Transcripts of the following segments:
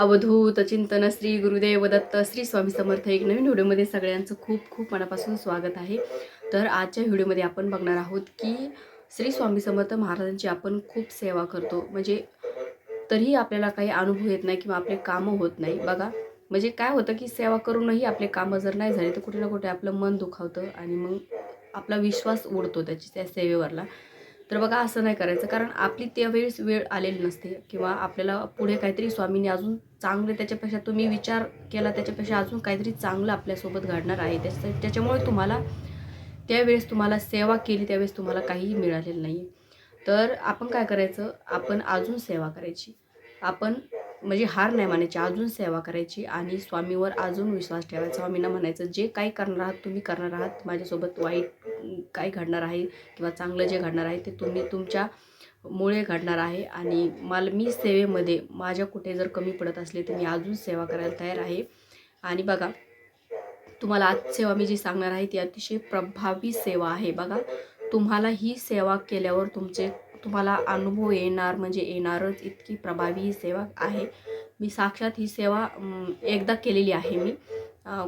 अवधूत चिंतन श्री गुरुदेव दत्त श्री स्वामी समर्थ एक नवीन व्हिडिओमध्ये सगळ्यांचं खूप खूप मनापासून स्वागत आहे. तर आजच्या व्हिडिओमध्ये आपण बघणार आहोत की श्री स्वामी समर्थ महाराजांची आपण खूप सेवा करतो. म्हणजे तरीही आपल्याला काही अनुभव येत नाही किंवा आपले कामं होत नाही. बघा म्हणजे काय होतं की सेवा करूनही आपले कामं जर नाही झाले तर कुठे ना कुठे आपलं मन दुखावतं आणि मग आपला विश्वास उडतो त्याची त्या सेवेवरला. तर बघा असं नाही करायचं. कारण आपली त्यावेळेस वेळ आलेली नसते किंवा आपल्याला पुढे काहीतरी स्वामींनी अजून चांगले त्याच्यापेक्षा तुम्ही विचार केला त्याच्यापेक्षा अजून काहीतरी चांगलं आपल्यासोबत घडणार आहे. त्याच्या त्याच्यामुळे तुम्हाला त्यावेळेस तुम्हाला सेवा केली त्यावेळेस तुम्हाला काहीही मिळालेलं नाही. तर आपण काय करायचं? आपण अजून सेवा करायची. आपण म्हणजे हार नाही मानायची अजून सेवा करायची आणि स्वामीवर अजून विश्वास ठेवायचा. स्वामींना म्हणायचं जे काही करणार आहात तुम्ही करणार आहात. माझ्यासोबत वाईट काय घडणार आहे किंवा चांगलं जे घडणार आहे ते तुम्ही तुमच्या मुळे घडणार आहे आणि मला मी सेवेमध्ये माझ्या कुठे जर कमी पडत असले तर मी अजून सेवा करायला तयार आहे. आणि बघा तुम्हाला आज सेवा मी जी सांगणार आहे ती अतिशय प्रभावी सेवा आहे. बघा तुम्हाला ही सेवा केल्यावर तुमचे तुम्हाला अनुभव येणार म्हणजे येणारच. इतकी प्रभावी ही सेवा आहे. मी साक्षात ही सेवा एकदा केलेली आहे मी.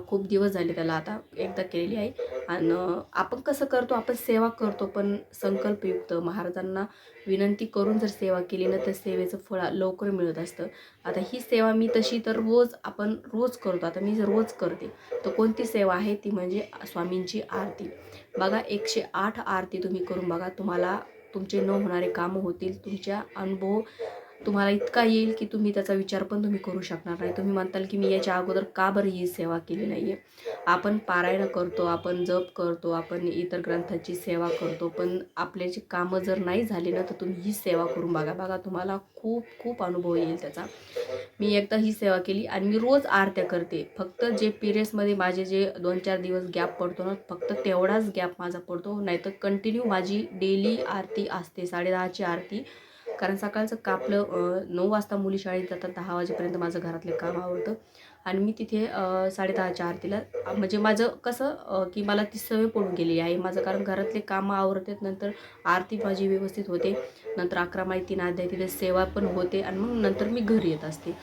खूप दिवस झाले त्याला आता एकदा केलेली आहे. आणि आपण कसं करतो आपण सेवा करतो पण संकल्पयुक्त महाराजांना विनंती करून जर सेवा केली ना तर सेवेचं फळ लवकर मिळत असतं. आता ही सेवा मी तशी तर रोज आपण रोज करतो. आता मी रोज करते तर कोणती सेवा आहे? ती म्हणजे स्वामींची आरती. बघा एकशे आठ आरती तुम्ही करून बघा. तुम्हाला तुमचे न होणारे कामं होतील तुमच्या अनुभव तुम्हाला इतका येईल की तुम्ही त्याचा विचार पण तुम्ही करू शकणार नाही. तुम्ही म्हणताल की मी याच्या अगोदर का बरं ही सेवा केली नाही आहे आपण पारायण करतो आपण जप करतो आपण इतर ग्रंथाची सेवा करतो पण आपले जे कामं जर नाही झाली ना तर तुम्ही ही सेवा करून बघा. बघा तुम्हाला खूप खूप अनुभव येईल त्याचा. मी एकदा ही सेवा केली आणि मी रोज आरत्या करते. फक्त जे पिरियड्समध्ये माझे जे दोन चार दिवस गॅप पडतो ना फक्त तेवढाच गॅप माझा पडतो. नाहीतर कंटिन्यू माझी डेली आरती असते साडेदहाची आरती. कारण सकाळचं कापलं नऊ वाजता मुली शाळेत जातात दहा वाजेपर्यंत माझं घरातले काम आवडतं आणि मी तिथे अं, साडेदहाच्या आरतीला म्हणजे माझं कसं की मला ती सवय पडून गेलेली आहे. माझं कारण घरातले कामं आवडतात नंतर आरती माझी व्यवस्थित होते नंतर अकरा माहिती तीन तिथे सेवा पण होते आणि मग नंतर मी घरी येत असते.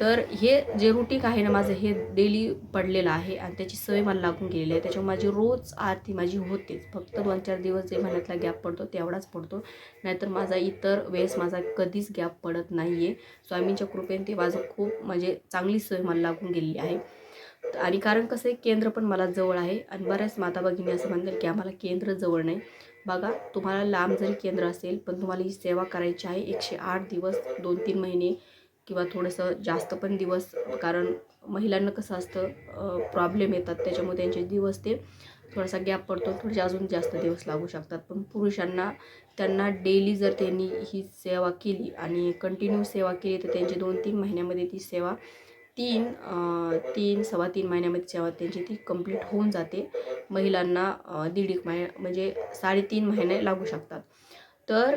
तर हे जे रुटीक आहे ना माझं हे डेली पडलेलं आहे आणि त्याची सवय मला लागून गेलेली आहे. त्याच्यामुळे माझी रोज आरती माझी होतेच. फक्त दोन चार दिवस जे महिन्यातला गॅप पडतो तेवढाच पडतो. नाहीतर माझा इतर वेळेस माझा कधीच गॅप पडत नाही आहे स्वामींच्या कृपेने ते माझं खूप म्हणजे चांगली सवय मला लागून गेलेली आहे. आणि कारण कसं आहे केंद्र पण मला जवळ आहे आणि बऱ्याच माता भगिनी असं म्हणतात की आम्हाला केंद्र जवळ नाही. बघा तुम्हाला लांब जरी केंद्र असेल पण तुम्हाला ही सेवा करायची आहे एकशे आठ दिवस दोन तीन महिने किंवा थोडंसं जास्त पण दिवस कारण महिलांना कसं असतं प्रॉब्लेम येतात. त्याच्यामुळे त्यांचे दिवस ते थोडासा गॅप पडतो. थोडेसे अजून जास्त दिवस लागू शकतात. पण पुरुषांना त्यांना डेली जर त्यांनी ही सेवा केली आणि कंटिन्यू सेवा केली तर त्यांची दोन तीन महिन्यामध्ये ती सेवा तीन तीन सव्वा तीन महिन्यामध्ये सेवा त्यांची ती कंप्लीट होऊन जाते. महिलांना दीड एक महिन्या म्हणजे साडेतीन महिने लागू शकतात. तर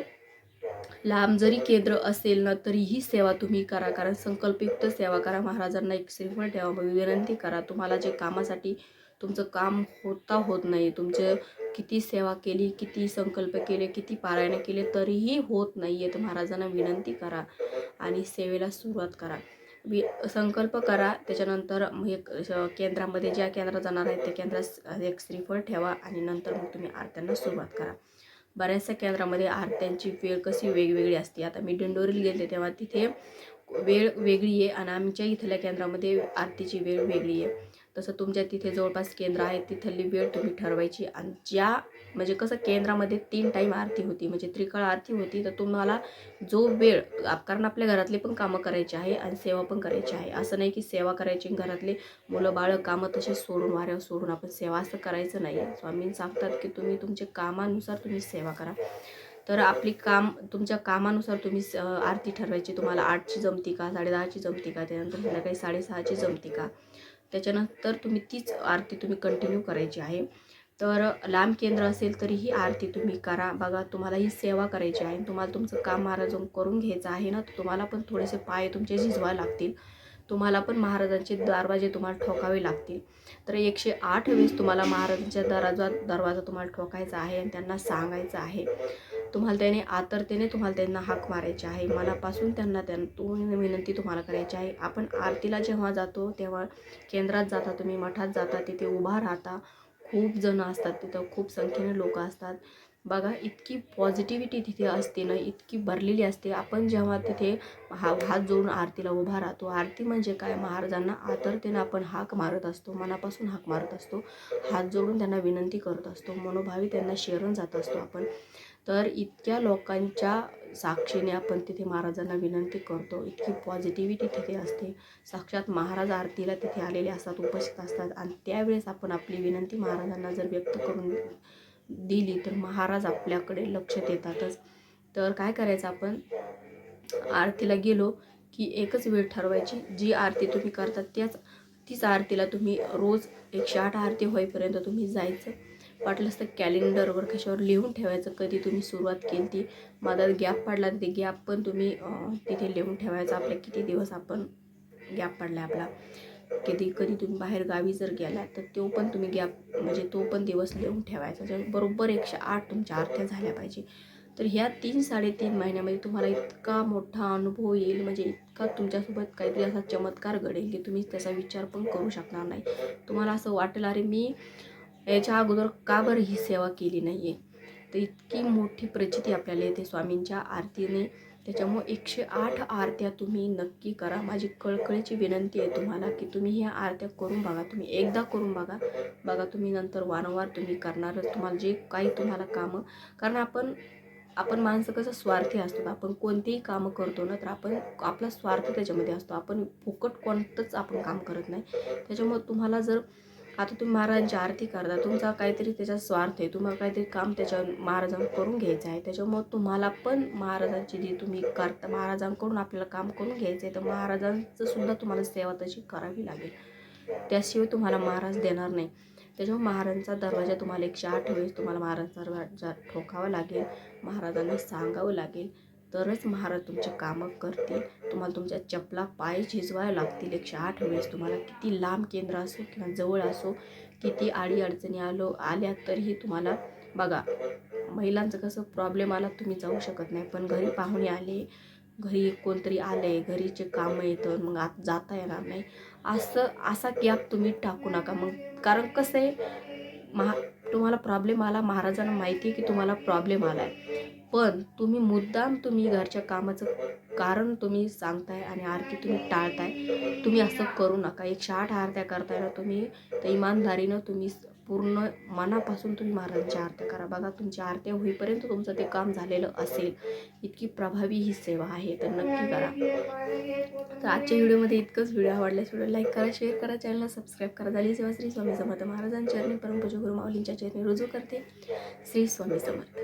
लांब जरी केंद्र असेल ना तरीही सेवा तुम्ही करा. कारण संकल्पयुक्त सेवा करा. महाराजांना एक श्रीफळ ठेवा. विनंती करा. तुम्हाला जे कामासाठी तुमचं काम होता होत नाही तुमचे किती सेवा केली किती संकल्प केले किती पारायण केले तरीही होत नाही आहे तर महाराजांना विनंती करा आणि सेवेला सुरुवात करा. वि संकल्प करा. त्याच्यानंतर एक केंद्रामध्ये ज्या केंद्रात जाणार आहे त्या केंद्रात एक श्रीफळ ठेवा आणि नंतर मग तुम्ही आरत्यांना सुरुवात करा. बऱ्याचशा केंद्रामध्ये आरत्यांची वेळ कशी वेगवेगळी असते. आता मी दिंडोरीला गेले तेव्हा तिथे वेळ वेगळी आहे आणि आमच्या इथल्या केंद्रामध्ये आरतीची वेळ वेगळी आहे. तसं तुमच्या तिथे जवळपास केंद्र आहे तिथली वेळ तुम्ही ठरवायची. आणि ज्या म्हणजे कसं केंद्रामध्ये तीन टाईम आरती होती म्हणजे त्रिकाळ आरती होती तर तुम्हाला जो वेळ कारण आपल्या घरातले पण कामं करायची आहे आणि सेवा पण करायची आहे. असं नाही की सेवा करायची आणि घरातले मुलं बाळं कामं तसे सोडून वाऱ्यावर सोडून आपण सेवा असं करायचं नाही आहे स्वामी सांगतात की तुम्ही तुमच्या कामानुसार तुम्ही सेवा करा. तर आपली काम तुमच्या कामानुसार तुम्ही स- आरती ठरवायची. तुम्हाला आठची जमती का साडेदहाची जमती का त्यानंतर संध्याकाळी साडेसहाची जमती का? त्याच्यानंतर तुम्ही तीच आरती तुम्ही कंटिन्यू करायची आहे. तर लांब केंद्र असेल तरी ही आरती तुम्ही करा. बघा तुम्हाला ही सेवा करायची आहे. तुम्हाला तुमचं काम महाराज करून घ्यायचं आहे ना तर तुम्हाला पण थोडेसे पाय तुमचे झिजवा लागतील. तुम्हाला पण महाराजांचे दरवाजे तुम्हाला ठोकावे लागतील. तर एकशे आठ वेळेस तुम्हाला महाराजांच्या दरवाजा दरवाजा तुम्हाला ठोकायचा आहे आणि त्यांना सांगायचं आहे. तुम्हाला त्याने आतरतेने तुम्हाला त्यांना हाक मारायची आहे. मनापासून त्यांना त्यां विनंती तुम्हाला करायची आहे. आपण आरतीला जेव्हा जातो तेव्हा केंद्रात जाता तुम्ही मठात जाता तिथे उभा राहता. खूप जण असतात तिथं खूप संख्येने लोक असतात. बघा इतकी पॉझिटिव्हिटी तिथे असते ना इतकी भरलेली असते. आपण जेव्हा तिथे हा हात जोडून आरतीला उभा राहतो आरती म्हणजे काय? महाराजांना आतरतेनं आपण हाक मारत असतो मनापासून हाक मारत असतो. हात जोडून त्यांना विनंती करत असतो मनोभावी त्यांना शरण जात असतो आपण. तर इतक्या लोकांच्या साक्षीने आपण तिथे महाराजांना विनंती करतो. इतकी पॉझिटिव्हिटी तिथे असते. साक्षात महाराज आरतीला तिथे आलेले असतात उपस्थित असतात. आणि त्यावेळेस आपण आपली विनंती महाराजांना जर व्यक्त करून दिली तर महाराज आपल्याकडे लक्ष देतातच. तर काय करायचं आपण? आरतीला गेलो की एकच वेळ ठरवायची. जी आरती तुम्ही करता त्याच तीच आरतीला तुम्ही रोज एकशे आठ आरती होईपर्यंत तुम्ही जायचं. वाटलंच तर कॅलेंडरवर कशावर लिहून ठेवायचं कधी तुम्ही सुरुवात केली ती मधात गॅप पडला तर ते गॅप पण तुम्ही तिथे लिहून ठेवायचं. आपल्या किती दिवस आपण गॅप पडला आपला. कधी कधी तुम्ही बाहेर गावी जर गेला तर तो पण तुम्ही गॅप म्हणजे तो पण दिवस लिहून ठेवायचा. जर बरोबर एकशे आठ तुमच्या आरत्या झाल्या पाहिजे. तर ह्या तीन साडेतीन महिन्यामध्ये तुम्हाला इतका मोठा अनुभव येईल म्हणजे इतका तुमच्यासोबत काहीतरी असा चमत्कार घडेल की तुम्ही त्याचा विचार पण करू शकणार नाही. तुम्हाला असं वाटेल अरे मी याच्या अगोदर का बरं ही सेवा केली नाही आहे तर इतकी मोठी प्रचिती आपल्याला येते स्वामींच्या आरतीने. त्याच्यामुळे एकशे आठ आरत्या तुम्ही नक्की करा. माझी कळकळीची विनंती आहे तुम्हाला की तुम्ही ह्या आरत्या करून बघा. तुम्ही एकदा करून बघा. बघा तुम्ही नंतर वारंवार तुम्ही करणारच. तुम्हाला जे काही तुम्हाला कामं कारण आपण आपण माणसं कसं स्वार्थी असतो. आपण कोणतेही कामं करतो ना तर आपण आपला स्वार्थ त्याच्यामध्ये असतो. आपण फुकट कोणतंच आपण काम करत नाही. त्याच्यामुळे तुम्हाला जर आता तुम्ही महाराजांची आरती करता तुमचा काहीतरी त्याचा स्वार्थ आहे तुम्हाला काहीतरी काम त्याच्या महाराजांना करून घ्यायचं आहे. त्याच्यामुळं तुम्हाला पण महाराजांची जी तुम्ही करता महाराजांकडून आपल्याला काम करून घ्यायचं आहे तर महाराजांचं सुद्धा तुम्हाला सेवा तशी करावी लागेल. त्याशिवाय तुम्हाला महाराज देणार नाही. त्याच्यामुळे महाराजांचा दरवाजा तुम्हाला एकशे आठ वेळेस तुम्हाला महाराजांचा दरवाजा ठोकावा लागेल महाराजांना सांगावं लागेल. तरच महाराज तुमचे कामं करतील. तुम्हाला तुमच्या चपला पाय झिजवायला लागतील. एकशे आठ वेळेस तुम्हाला किती लांब केंद्र असो किंवा जवळ असो किती आडी अडचणी आलो आल्या तरीही तुम्हाला बघा महिलांचं कसं प्रॉब्लेम आला तुम्ही जाऊ शकत नाही. पण घरी पाहुणे आले घरी कोणतरी आले घरीचे कामं येतं मग आत जाता येणार नाही. असं असा गॅप तुम्ही टाकू नका. मग कारण कसं आहे महा तुम्हाला प्रॉब्लेम आला महाराजांना माहिती आहे की तुम्हाला प्रॉब्लेम आला आहे पण तुम्ही मुद्दाम तुम्ही घरच्या कामाचं कारण तुम्ही सांगताय आणि आरती तुम्ही टाळताय. तुम्ही असं करू नका. एकशे आठ आरत्या करताय ना तुम्ही तर इमानदारीनं तुम्ही पूर्ण मनापासून तुम्ही महाराजांच्या आरत्या करा. बघा तुमच्या आरत्या होईपर्यंत तुमचं ते काम झालेलं असेल. इतकी प्रभावी ही सेवा आहे तर नक्की करा. तर आजच्या व्हिडिओमध्ये इतकंच. व्हिडिओ आवडल्यास व्हिडिओ लाईक करा शेअर करा चॅनलला सबस्क्राईब करा. झाली सेवा श्री स्वामी समर्थ. महाराजांच्या चरणी परमपूज गुरु माऊलींच्या चरणी रुजू करते. श्री स्वामी समर्थ.